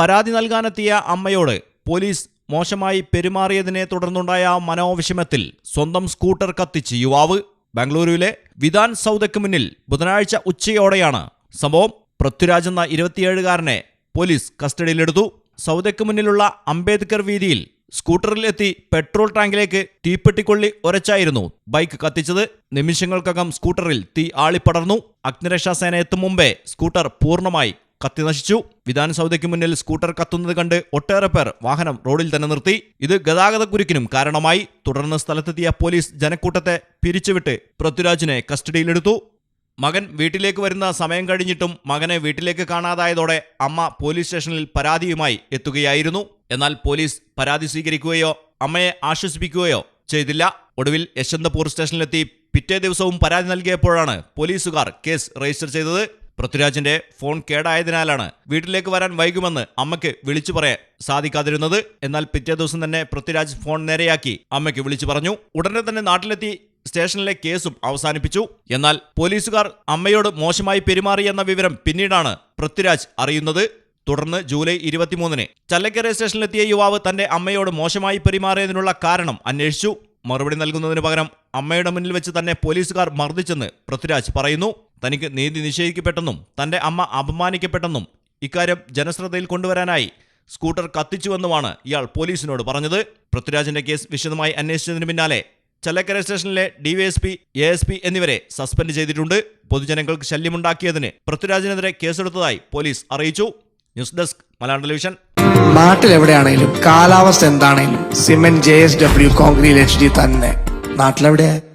പരാതി നൽകാനെത്തിയ അമ്മയോട് പോലീസ് മോശമായി പെരുമാറിയതിനെ തുടർന്നുണ്ടായ മനോവിഷമത്തിൽ സ്വന്തം സ്കൂട്ടർ കത്തിച്ച് യുവാവ് ബാംഗ്ലൂരുവിലെ വിധാൻ സൗദയ്ക്ക് മുന്നിൽ ബുധനാഴ്ച ഉച്ചയോടെയാണ്. സംഭവം പൃഥ്വിരാജ് എന്ന ഇരുപത്തിയേഴുകാരനെ പോലീസ് കസ്റ്റഡിയിലെടുത്തു. സൗദയ്ക്ക് മുന്നിലുള്ള അംബേദ്കർ വീതിയിൽ സ്കൂട്ടറിലെത്തി പെട്രോൾ ടാങ്കിലേക്ക് തീപ്പെട്ടിക്കൊള്ളി ഒരച്ചായിരുന്നു ബൈക്ക് കത്തിച്ചത്. നിമിഷങ്ങൾക്കകം സ്കൂട്ടറിൽ തീ ആളിപ്പടർന്നു. അഗ്നിരക്ഷാസേന എത്തും മുമ്പേ സ്കൂട്ടർ പൂർണമായി കത്തിനശിച്ചു. നശിച്ചു സൗദയ്ക്ക് മുന്നിൽ സ്കൂട്ടർ കത്തുന്നത് കണ്ട് ഒട്ടേറെ പേർ വാഹനം റോഡിൽ തന്നെ നിർത്തി. ഇത് ഗതാഗതക്കുരുക്കിനും കാരണമായി. തുടർന്ന് സ്ഥലത്തെത്തിയ പോലീസ് ജനക്കൂട്ടത്തെ പിരിച്ചുവിട്ട് പൃഥ്വിരാജിനെ കസ്റ്റഡിയിലെടുത്തു. മകൻ വീട്ടിലേക്ക് വരുന്ന സമയം കഴിഞ്ഞിട്ടും മകനെ വീട്ടിലേക്ക് കാണാതായതോടെ അമ്മ പോലീസ് സ്റ്റേഷനിൽ പരാതിയുമായി എത്തുകയായിരുന്നു. എന്നാൽ പോലീസ് പരാതി സ്വീകരിക്കുകയോ അമ്മയെ ആശ്വസിപ്പിക്കുകയോ ചെയ്തില്ല. ഒടുവിൽ യശന്തപൂർ സ്റ്റേഷനിലെത്തി പിറ്റേ ദിവസവും പരാതി നൽകിയപ്പോഴാണ് പോലീസുകാർ കേസ് രജിസ്റ്റർ ചെയ്തത്. പൃഥ്വിരാജിന്റെ ഫോൺ കേടായതിനാലാണ് വീട്ടിലേക്ക് വരാൻ വൈകുമെന്ന് അമ്മയ്ക്ക് വിളിച്ചു പറയാൻ സാധിക്കാതിരുന്നത്. എന്നാൽ പിറ്റേ ദിവസം തന്നെ പൃഥ്വിരാജ് ഫോൺ നേരെയാക്കി അമ്മയ്ക്ക് വിളിച്ചു പറഞ്ഞു. ഉടനെ തന്നെ നാട്ടിലെത്തി സ്റ്റേഷനിലെ കേസും അവസാനിപ്പിച്ചു. എന്നാൽ പോലീസുകാർ അമ്മയോട് മോശമായി പെരുമാറി എന്ന വിവരം പിന്നീടാണ് പൃഥ്വിരാജ് അറിയുന്നത്. തുടർന്ന് ജൂലൈ ഇരുപത്തിമൂന്നിന് ചല്ലക്കര സ്റ്റേഷനിലെത്തിയ യുവാവ് തന്റെ അമ്മയോട് മോശമായി പെരുമാറിയതിനുള്ള കാരണം അന്വേഷിച്ചു. മറുപടി നൽകുന്നതിന് പകരം അമ്മയുടെ മുന്നിൽ വെച്ച് തന്നെ പോലീസുകാർ മർദ്ദിച്ചെന്ന് പൃഥ്വിരാജ് പറയുന്നു. തനിക്ക് നീതി നിഷേധിക്കപ്പെട്ടെന്നും തന്റെ അമ്മ അപമാനിക്കപ്പെട്ടെന്നും ഇക്കാര്യം ജനശ്രദ്ധയിൽ കൊണ്ടുവരാനായി സ്കൂട്ടർ കത്തിച്ചുവെന്നുമാണ് ഇയാൾ പോലീസിനോട് പറഞ്ഞത്. പൃഥ്വിരാജിന്റെ കേസ് വിശദമായി അന്വേഷിച്ചതിന് പിന്നാലെ ചല്ലക്കര സ്റ്റേഷനിലെ ഡിവൈഎസ്പി എ എസ് പി എന്നിവരെ സസ്പെൻഡ് ചെയ്തിട്ടുണ്ട്. പൊതുജനങ്ങൾക്ക് ശല്യമുണ്ടാക്കിയതിന് പൃഥ്വിരാജിനെതിരെ കേസെടുത്തതായി പോലീസ് അറിയിച്ചു. News desk Malayalam television. എവിടെയാണെങ്കിലും കാലാവസ്ഥ എന്താണെങ്കിലും cement J S W concrete H D തന്നെ. നാട്ടിലെവിടെയാ?